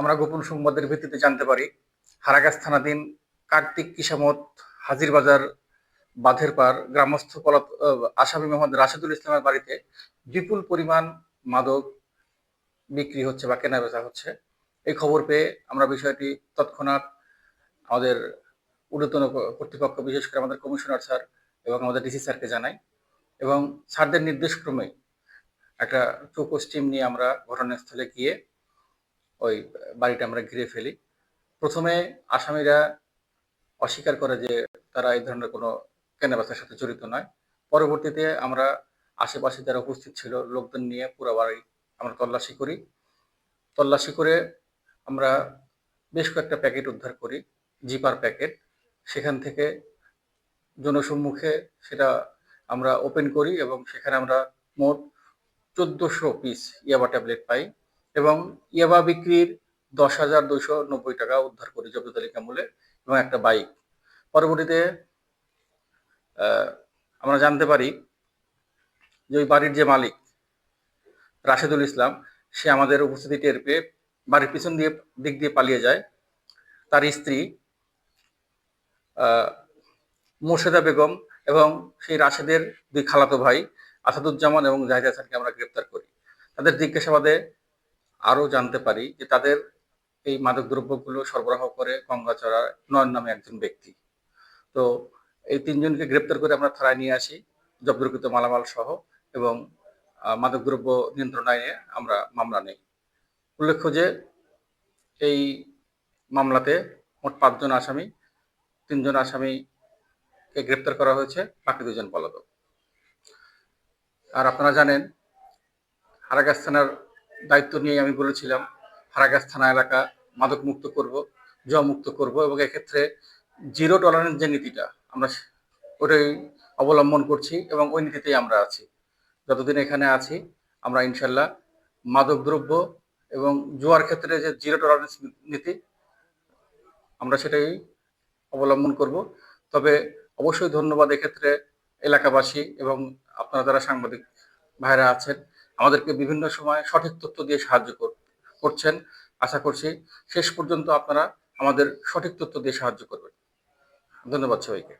আমরা গোপন সংবাদের ভিত্তিতে জানতে পারি, হারাগাছ থানাধীন কার্তিক কিসামত হাজিরবাজার বাঁধের পার গ্রামস্থ পলাত আসামি মোহাম্মদ রাশেদুল ইসলামের বাড়িতে বিপুল পরিমাণ মাদক বিক্রি হচ্ছে বা কেনা বেচা হচ্ছে। এই খবর পেয়ে আমরা বিষয়টি তৎক্ষণাৎ আমাদের ঊর্ধ্বতন কর্তৃপক্ষ, বিশেষ করে আমাদের কমিশনার স্যার এবং আমাদের ডিসি স্যারকে জানাই এবং স্যারদের নির্দেশক্রমে একটা চৌকস টিম নিয়ে আমরা ঘটনাস্থলে গিয়ে ওই বাড়িটা আমরা ঘিরে ফেলি। প্রথমে আসামিরা অস্বীকার করে যে তারা এই ধরনের কোনো কেনাবেচার সাথে জড়িত নয়। পরবর্তীতে আমরা আশেপাশে যারা উপস্থিত ছিল লোকজন নিয়ে পুরো বাড়ি আমরা তল্লাশি করি। তল্লাশি করে আমরা বেশ কয়েকটা প্যাকেট উদ্ধার করি, জিপার প্যাকেট। সেখান থেকে জনসম্মুখে সেটা আমরা ওপেন করি এবং সেখানে আমরা মোট চোদ্দশো পিস ইয়াবা ট্যাবলেট পাই। এবং ইয়াবা বিক্রির দশ হাজার দুশো নব্বই টাকা উদ্ধার করি জব্দ তালিকা মূল্যে এবং একটা বাইক। পরবর্তীতে আমরা জানতে পারি যে ওই বাড়ির যে মালিক, রাশেদুল ইসলাম, সে আমাদের উপস্থিতি টের পেয়ে বাড়ির পিছন দিয়ে, দিক দিয়ে পালিয়ে যায়। তার স্ত্রী মোর্শেদা বেগম এবং সেই রাশেদের দুই খালাতো ভাই আসাদুজ্জামান এবং জাহিদ হাসানকে আমরা গ্রেপ্তার করি। তাদের জিজ্ঞাসাবাদে আরও জানতে পারি যে তাদের এই মাদকদ্রব্যগুলো সরবরাহ করে গঙ্গাচড়ার নয়ন নামে একজন ব্যক্তি। তো এই তিনজনকে গ্রেপ্তার করে আমরা থানায় নিয়ে আসি, জব্দকৃত মালামাল সহ এবং মাদকদ্রব্য নিয়ন্ত্রণ আইনে আমরা মামলা নেই। উল্লেখ্য যে এই মামলাতে মোট পাঁচজন আসামি, তিনজন আসামিকে গ্রেপ্তার করা হয়েছে, বাকি দুজন পলাতক। আর আপনারা জানেন, হারাগাছ থানার দায়িত্ব নিয়ে আমি বলেছিলাম, হারাগাছ থানা এলাকা মাদক মুক্ত করব জুয়া মুক্ত করব এবং এক্ষেত্রে জিরো টলারেন্স যে নীতিটা, আমরা ওটাই অবলম্বন করছি এবং ওই নীতিতেই আমরা আছি। যতদিন এখানে আছি, আমরা ইনশাল্লাহ মাদক দ্রব্য এবং জুয়ার ক্ষেত্রে যে জিরো টলারেন্স নীতি, আমরা সেটাই অবলম্বন করব। তবে অবশ্যই ধন্যবাদ এক্ষেত্রে এলাকাবাসী এবং আপনারা যারা সাংবাদিক ভাইরা আছেন আমাদেরকে বিভিন্ন সময় সঠিক তথ্য দিয়ে সাহায্য কর- করছেন। আশা করছি শেষ পর্যন্ত আপনারা আমাদের সঠিক তথ্য দিয়ে সাহায্য করবেন। ধন্যবাদ সবাইকে।